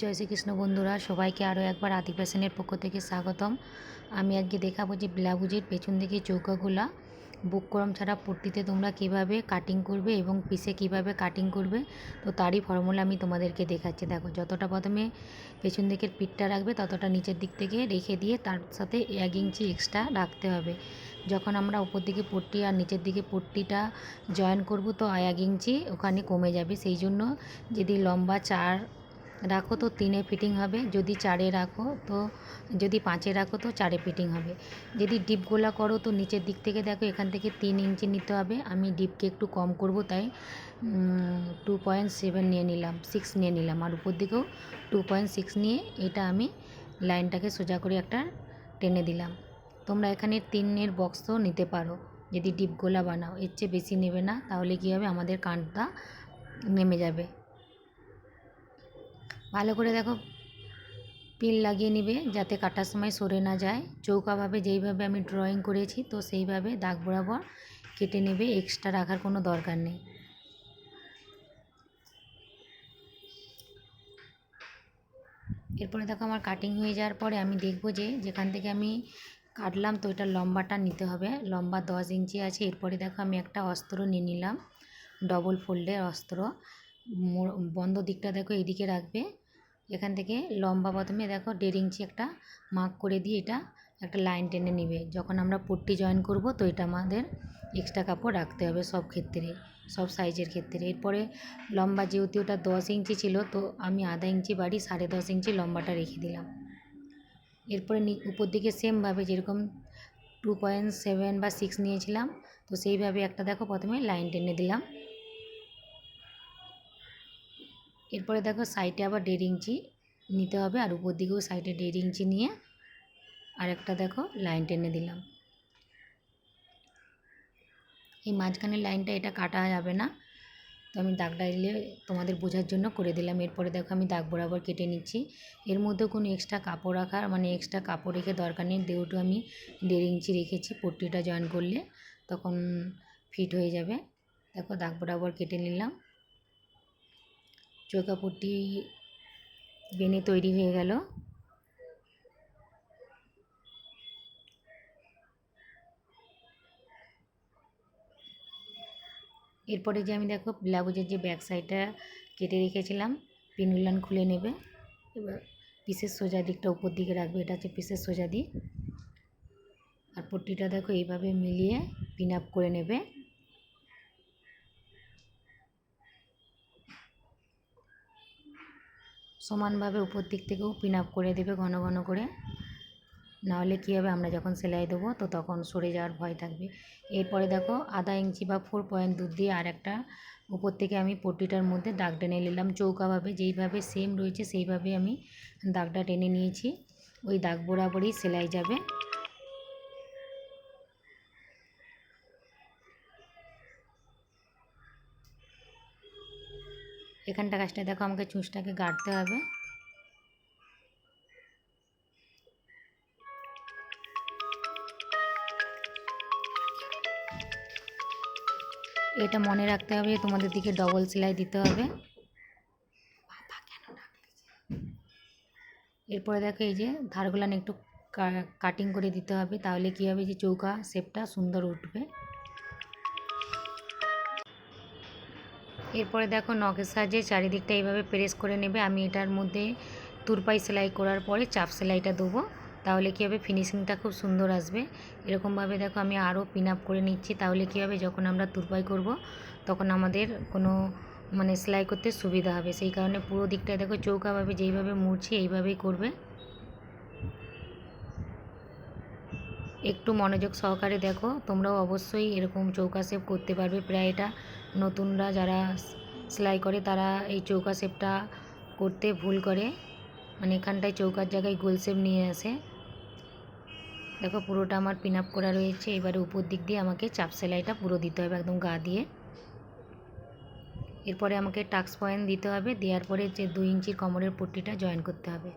জয় শ্রীকৃষ্ণ বন্ধুরা, সবাইকে আরও একবার আদি ফ্যাশনের পক্ষ থেকে স্বাগতম। আমি আজকে দেখাবো যে ব্লাউজের পেছন দিকে চৌকাগুলা। বুক করম ছাড়া পট্টিতে তোমরা কীভাবে কাটিং করবে এবং পিসে কীভাবে কাটিং করবে, তো তারই ফর্মুলা আমি তোমাদেরকে দেখাচ্ছি। দেখো, যতটা প্রথমে পেছন দিকের পিঠটা রাখবে, ততটা নিচের দিক থেকে রেখে দিয়ে তার সাথে এক ইঞ্চি এক্সট্রা রাখতে হবে। যখন আমরা উপর দিকে পট্টি আর নিচের দিকে পট্টিটা জয়েন করব, তো এক ইঞ্চি ওখানে কমে যাবে। সেই জন্য যদি লম্বা চার রাখো তো তিনে ফিটিং হবে, যদি চারে রাখো তো, যদি পাঁচে রাখো তো চারে ফিটিং হবে। যদি ডিপ গোলা করো তো নিচের দিক থেকে দেখো এখান থেকে তিন ইঞ্চি নিতে হবে, আমি ডিপকে একটু কম করব তাই টু পয়েন্ট সেভেন নিয়ে নিলাম, সিক্স নিয়ে নিলাম। আর উপর দিকেও টু পয়েন্ট সিক্স নিয়ে এটা আমি লাইনটাকে সোজা করে একটা টেনে দিলাম। তোমরা এখানে তিনের বক্সও নিতে পারো, যদি ডিপ গোলা বানাও, এর চেয়ে বেশি নেবে না, তাহলে কী হবে? আমাদের কানটা নেমে যাবে। ভালো করে দেখো। পিন লাগিয়ে নিবে যাতে কাটার সময় সরে না যায়। চৌকাভাবে যেইভাবে আমি ড্রয়িং করেছি, তো সেইভাবে দাগ বরাবর কেটে নেবে এক্সট্রা রাখার কোনো দরকার নেই। এরপরে দেখো আমার কাটিং হয়ে যাওয়ার পরে আমি দেখব যে যেখান থেকে আমি কাটলাম, তো এটা লম্বাটা নিতে হবে। লম্বা দশ ইঞ্চি আছে। এরপরে দেখো আমি একটা অস্ত্র নিয়ে নিলাম ডবল ফোল্ডের অস্ত্র। বন্ধ দিকটা দেখো এইদিকে রাখবে। এখান থেকে লম্বা প্রথমে দেখো দেড় ইঞ্চি একটা মার্ক করে দিয়ে এটা একটা লাইন টেনে নিবে। যখন আমরা পট্টি জয়েন করব তো এটা আমাদের এক্সট্রা কাপড় রাখতে হবে সব ক্ষেত্রে, সব সাইজের ক্ষেত্রে। এরপরে লম্বা যেহেতু ওটা দশ ইঞ্চি ছিল, তো আমি আধা ইঞ্চি বাড়ি সাড়ে দশ ইঞ্চি লম্বাটা রেখে দিলাম। এরপরে উপর দিকে সেমভাবে যেরকম টু পয়েন্ট সেভেন বা সিক্স নিয়েছিলাম, তো সেইভাবে একটা দেখো প্রথমে লাইন টেনে দিলাম। এরপরে দেখো সাইডে আবার দেড় ইঞ্চি নিতে হবে আর উপর দিকেও সাইডে দেড় ইঞ্চি নিয়ে আর একটা দেখো লাইন টেনে দিলাম। এই মাঝখানের লাইনটা এটা কাটা যাবে না। তো আমি দাগটা দিলে তোমাদের বোঝার জন্য করে দিলাম। এরপরে দেখো আমি দাগ বরাবর কেটে নিচ্ছি। এর মধ্যে কোনো এক্সট্রা কাপড় রাখার মানে এক্সট্রা কাপড় রেখে দরকার নেই। দেউটু আমি দেড় ইঞ্চি রেখেছি পট্টিটা জয়েন করলে তখন ফিট হয়ে যাবে। দেখো দাগ বরাবর কেটে নিলাম। চৌকাপট্টি বেনে তৈরি হয়ে গেল। এরপরে যে আমি দেখো ব্লাউজের যে ব্যাক সাইডটা কেটে রেখেছিলাম, পিনুলান খুলে নেবে। এবার পিসের সোজা দিকটা উপর দিকে রাখবে, এটা হচ্ছে পিসের সোজা দিক। আর পট্টিটা দেখো এইভাবে মিলিয়ে পিন আপ করে নেবে। সমানভাবে উপর দিক থেকেও পিন আপ করে দেবে ঘন ঘন করে। নাহলে কী হবে? আমরা যখন সেলাই দেবো, তো তখন সরে যাওয়ার ভয় থাকবে। এরপরে দেখো, আধা ইঞ্চি বা ফোর পয়েন্ট দুধ দিয়ে আর একটা উপর থেকে আমি পট্টিটার মধ্যে দাগ টেনে নিলাম চৌকাভাবে। যেইভাবে সেম রয়েছে, সেইভাবে আমি দাগটা টেনে নিয়েছি। ওই দাগ বরাবরই সেলাই যাবে। এখানটা কাজটা, দেখো আমাকে চুঁচটাকে গাড়তে হবে। এটা মনে রাখতে হবে তোমাদের দিকে ডবল সেলাই দিতে হবে। এরপরে দেখো এই যে ধারগুলান একটু কাটিং করে দিতে হবে, তাহলে কী হবে যে চৌকা শেপটা সুন্দর উঠবে। এরপরে দেখো নখের সাহায্যে চারিদিকটা এইভাবে প্রেস করে নেবে। আমি এটার মধ্যে তুরপাই সেলাই করার পরে চাপ সেলাইটা দেবো। তাহলে কী হবে? ফিনিশিংটা খুব সুন্দর আসবে। এরকমভাবে দেখো আমি আরও পিন আপ করে নিচ্ছি। তাহলে কী হবে? যখন আমরা তুরপাই করব, তখন আমাদের কোনো মানে সেলাই করতে সুবিধা হবে। সেই কারণে পুরো দিকটা দেখো চৌকাভাবে যেইভাবে মুড়ছি, এইভাবেই করবে। একটু মনোযোগ সহকারে দেখো। তোমরাও অবশ্যই এরকম চৌকা শেপ করতে পারবে। প্রায় এটা নতুনরা যারা সেলাই করে, তারা এই চৌকা শেপটা করতে ভুল করে। মানে এখানটায় চৌকার জায়গায় গোল শেপ নিয়ে আসে। দেখো পুরোটা আমার পিন আপ করা রয়েছে। এবারে উপর দিক দিয়ে আমাকে চাপ সেলাইটা পুরো দিতে হবে একদম গা দিয়ে। এরপরে আমাকে টাক্স পয়েন্ট দিতে হবে। দেওয়ার পরে যে দুই ইঞ্চির কোমরের পট্টিটা জয়েন করতে হবে।